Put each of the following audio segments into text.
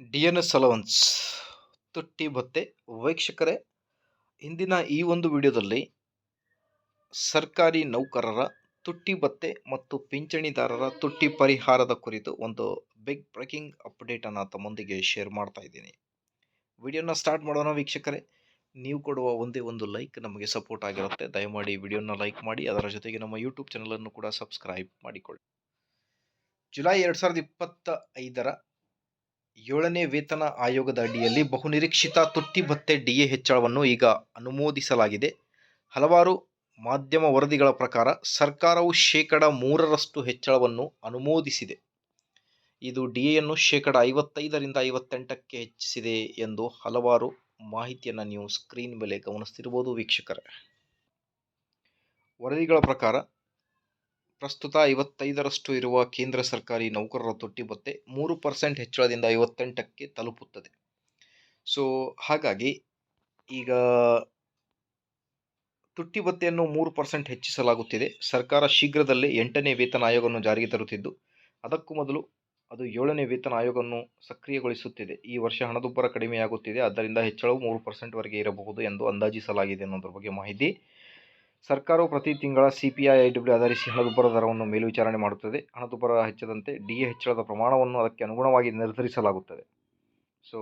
D N allowance ತುಟ್ಟಿ ಭತ್ತೆ. ವೀಕ್ಷಕರೇ, ಇಂದಿನ ಈ ಒಂದು ವಿಡಿಯೋದಲ್ಲಿ ಸರ್ಕಾರಿ ನೌಕರರ ತುಟ್ಟಿ ಭತ್ತೆ ಮತ್ತು ಪಿಂಚಣಿದಾರರ ತುಟ್ಟಿ ಪರಿಹಾರದ ಕುರಿತು ಒಂದು ಬಿಗ್ ಬ್ರೇಕಿಂಗ್ ಅಪ್ಡೇಟನ್ನು ತಮ್ಮೊಂದಿಗೆ ಶೇರ್ ಮಾಡ್ತಾ ಇದ್ದೀನಿ. ವಿಡಿಯೋನ ಸ್ಟಾರ್ಟ್ ಮಾಡೋಣ ವೀಕ್ಷಕರೇ. ನೀವು ಕೊಡುವ ಒಂದೇ ಒಂದು ಲೈಕ್ ನಮಗೆ ಸಪೋರ್ಟ್ ಆಗಿರುತ್ತೆ. ದಯಮಾಡಿ ವಿಡಿಯೋನ ಲೈಕ್ ಮಾಡಿ, ಅದರ ಜೊತೆಗೆ ನಮ್ಮ ಯೂಟ್ಯೂಬ್ ಚಾನಲನ್ನು ಕೂಡ ಸಬ್ಸ್ಕ್ರೈಬ್ ಮಾಡಿಕೊಳ್ಳಿ. ಜುಲೈ ಎರಡು ಸಾವಿರದ ಇಪ್ಪತ್ತ ಐದರ ಏಳನೇ ವೇತನ ಆಯೋಗದ ಅಡಿಯಲ್ಲಿ ಬಹುನಿರೀಕ್ಷಿತ ತುಟ್ಟಿ ಭತ್ತೆ ಡಿಎ ಹೆಚ್ಚಳವನ್ನು ಈಗ ಅನುಮೋದಿಸಲಾಗಿದೆ. ಹಲವಾರು ಮಾಧ್ಯಮ ವರದಿಗಳ ಪ್ರಕಾರ ಸರ್ಕಾರವು ಶೇಕಡ ಮೂರರಷ್ಟು ಹೆಚ್ಚಳವನ್ನು ಅನುಮೋದಿಸಿದೆ. ಇದು ಡಿಎಯನ್ನು ಶೇಕಡ ಐವತ್ತೈದರಿಂದ ಐವತ್ತೆಂಟಕ್ಕೆ ಹೆಚ್ಚಿಸಿದೆ ಎಂದು ಹಲವಾರು ಮಾಹಿತಿಯನ್ನು ನೀವು ಸ್ಕ್ರೀನ್ ಮೇಲೆ ಗಮನಿಸ್ತಿರ್ಬೋದು ವೀಕ್ಷಕರೇ. ವರದಿಗಳ ಪ್ರಕಾರ ಪ್ರಸ್ತುತ ಐವತ್ತೈದರಷ್ಟು ಇರುವ ಕೇಂದ್ರ ಸರ್ಕಾರಿ ನೌಕರರ ತುಟ್ಟಿ ಭತ್ತೆ ಮೂರು ಪರ್ಸೆಂಟ್ ಹೆಚ್ಚಳದಿಂದ ಐವತ್ತೆಂಟಕ್ಕೆ ತಲುಪುತ್ತದೆ. ಸೊ ಹಾಗಾಗಿ ಈಗ ತುಟ್ಟಿ ಭತ್ತೆಯನ್ನು ಮೂರು ಪರ್ಸೆಂಟ್ ಹೆಚ್ಚಿಸಲಾಗುತ್ತಿದೆ. ಸರ್ಕಾರ ಶೀಘ್ರದಲ್ಲೇ ಎಂಟನೇ ವೇತನ ಆಯೋಗವನ್ನು ಜಾರಿಗೆ ತರುತ್ತಿದ್ದು, ಅದಕ್ಕೂ ಮೊದಲು ಅದು ಏಳನೇ ವೇತನ ಆಯೋಗವನ್ನು ಸಕ್ರಿಯಗೊಳಿಸುತ್ತಿದೆ. ಈ ವರ್ಷ ಹಣದುಬ್ಬರ ಕಡಿಮೆಯಾಗುತ್ತಿದೆ. ಆದ್ದರಿಂದ ಹೆಚ್ಚಳವು ಮೂರು ಪರ್ಸೆಂಟ್ವರೆಗೆ ಇರಬಹುದು ಎಂದು ಅಂದಾಜಿಸಲಾಗಿದೆ ಅನ್ನೋದ್ರ ಬಗ್ಗೆ ಮಾಹಿತಿ. ಸರ್ಕಾರವು ಪ್ರತಿ ತಿಂಗಳ ಸಿಪಿಐ ಡಬ್ಲ್ಯೂ ಆಧರಿಸಿ ಹಣದುಬ್ಬರ ದರವನ್ನು ಮೇಲ್ವಿಚಾರಣೆ ಮಾಡುತ್ತದೆ. ಹಣದುಬ್ಬರ ಹೆಚ್ಚದಂತೆ ಡಿ ಎ ಹೆಚ್ಚಳದ ಪ್ರಮಾಣವನ್ನು ಅದಕ್ಕೆ ಅನುಗುಣವಾಗಿ ನಿರ್ಧರಿಸಲಾಗುತ್ತದೆ. ಸೊ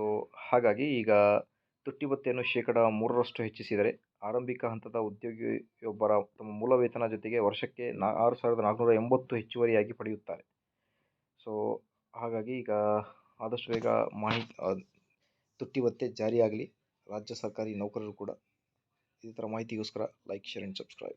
ಹಾಗಾಗಿ ಈಗ ತುಟ್ಟಿ ಭತ್ಯೆಯನ್ನು ಶೇಕಡ ಮೂರರಷ್ಟು ಹೆಚ್ಚಿಸಿದರೆ ಆರಂಭಿಕ ಹಂತದ ಉದ್ಯೋಗಿಯೊಬ್ಬರ ತಮ್ಮ ಮೂಲ ವೇತನ ಜೊತೆಗೆ ವರ್ಷಕ್ಕೆ ನಾ, ಆರು ಸಾವಿರದ ನಾಲ್ಕುನೂರ ಎಂಬತ್ತು ಹೆಚ್ಚುವರಿಯಾಗಿ ಪಡೆಯುತ್ತಾರೆ. ಸೊ ಹಾಗಾಗಿ ಈಗ ಆದಷ್ಟು ಬೇಗ ಮಾಹಿತಿ ತುಟ್ಟಿ ಭತ್ಯೆ ಜಾರಿಯಾಗಲಿ. ರಾಜ್ಯ ಸರ್ಕಾರಿ ನೌಕರರು ಕೂಡ ಇದೇ ಥರ ಮಾಹಿತಿಗೋಸ್ಕರ ಲೈಕ್ ಶೇರ್ ಆ್ಯಂಡ್ ಸಬ್ಸ್ಕ್ರೈಬ್